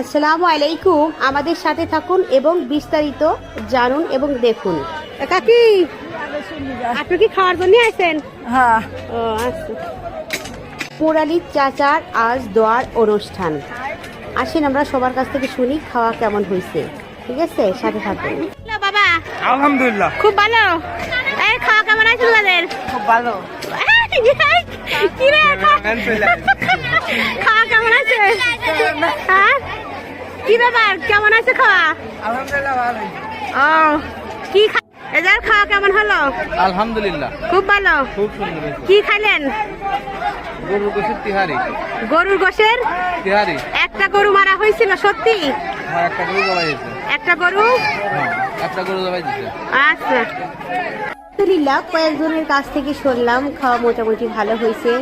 আসসালামু আলাইকুম। আমাদের সাথে থাকুন এবং বিস্তারিত জানুন এবং দেখুন। কাকি আপনি কি খাওয়ার জন্য আসেন হ্যাঁ। ও আচ্ছা। চাচার আজ দোয়ার অনুষ্ঠান। আসেন আমরা সবার কাছ থেকে শুনি খাওয়া কেমন হয়েছে ঠিক আছে? সাথে থাকুন। বাবা। আলহামদুলিল্লাহ। খুব ভালো। এই খাওয়া কেমন আছে তোমাদের? খুব ভালো। কি রে খাওয়া কেমন আছে কি ব্যাপার? কেমন আছে খাওয়া? আলহামদুলিল্লাহ ভালো ও কি এদের খাওয়া কেমন হলো? আলহামদুলিল্লাহ। খুব ভালো। খুব সুন্দর কি খাইলেন? গরুর গোসের তিহারি। গরুর গোশের? তিহারি। একটা গরু মারা হয়েছিল সত্যি? হ্যাঁ একটা গরু জবাই হয়েছে। একটা গরু? হ্যাঁ একটা গরু জবাই দিছে আচ্ছা। আলহামদুলিল্লাহ কয়েকজনের কাছ থেকে শুনলাম খাওয়া মোটামুটি ভালো হয়েছে।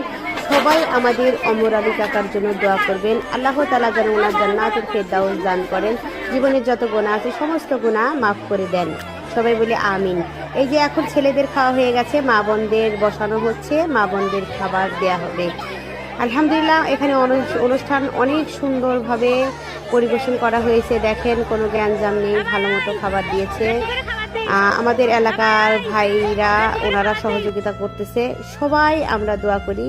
সবাই আমাদের অমর আলী কাকার জন্য দোয়া করবেন। আল্লাহ তালা যেন ওনার জান্নাতুল ফেরদাউস দান করেন। জীবনের যত গোনা আছে, সমস্ত গোনা মাফ করে দেন। সবাই বলে আমিন। এই যে এখন ছেলেদের খাওয়া হয়ে গেছে, মা বোনদের বসানো হচ্ছে, মা বোনদের খাবার দেয়া হবে। আলহামদুলিল্লাহ, এখানে অনু- অনুষ্ঠান অনেক সুন্দরভাবে পরিবেশন করা হয়েছে। দেখেন, কোনো জ্ঞানজাম নেই, ভালো মতো খাবার দিয়েছে। আমাদের এলাকার ভাইরা, ওনারা সহযোগিতা করতেছে। সবাই আমরা দোয়া করি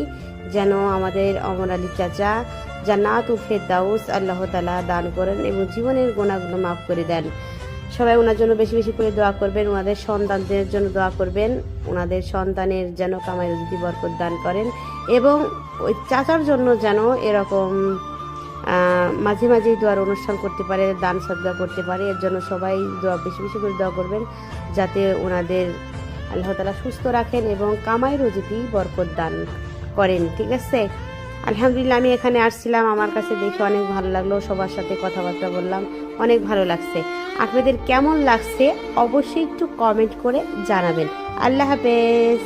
যেন আমাদের অমর আলী চাচা জান্নাত ও ফেরদাউস আল্লাহ তালা দান করেন এবং জীবনের গোনাগুলো মাফ করে দেন। সবাই ওনার জন্য বেশি বেশি করে দোয়া করবেন, ওনাদের সন্তানদের জন্য দোয়া করবেন, ওনাদের সন্তানের যেন কামাই রুজি বরকত দান করেন এবং ওই চাচার জন্য যেন এরকম মাঝে মাঝেই দোয়ার অনুষ্ঠান করতে পারে, দান সদ্গা করতে পারে, এর জন্য সবাই দোয়া বেশি বেশি করে দোয়া করবেন, যাতে ওনাদের আল্লাহ তালা সুস্থ রাখেন এবং কামাই রুজিটি বরকত দান করেন, ঠিক আছে? আলহামদুলিল্লাহ, আমি এখানে আসছিলাম, আমার কাছে দেখে অনেক ভালো লাগল, সবার সাথে কথাবার্তা বললাম, অনেক ভালো লাগছে। আপনাদের কেমন লাগছে, অবশ্যই একটু কমেন্ট করে জানাবেন। আল্লাহ হাফেজ।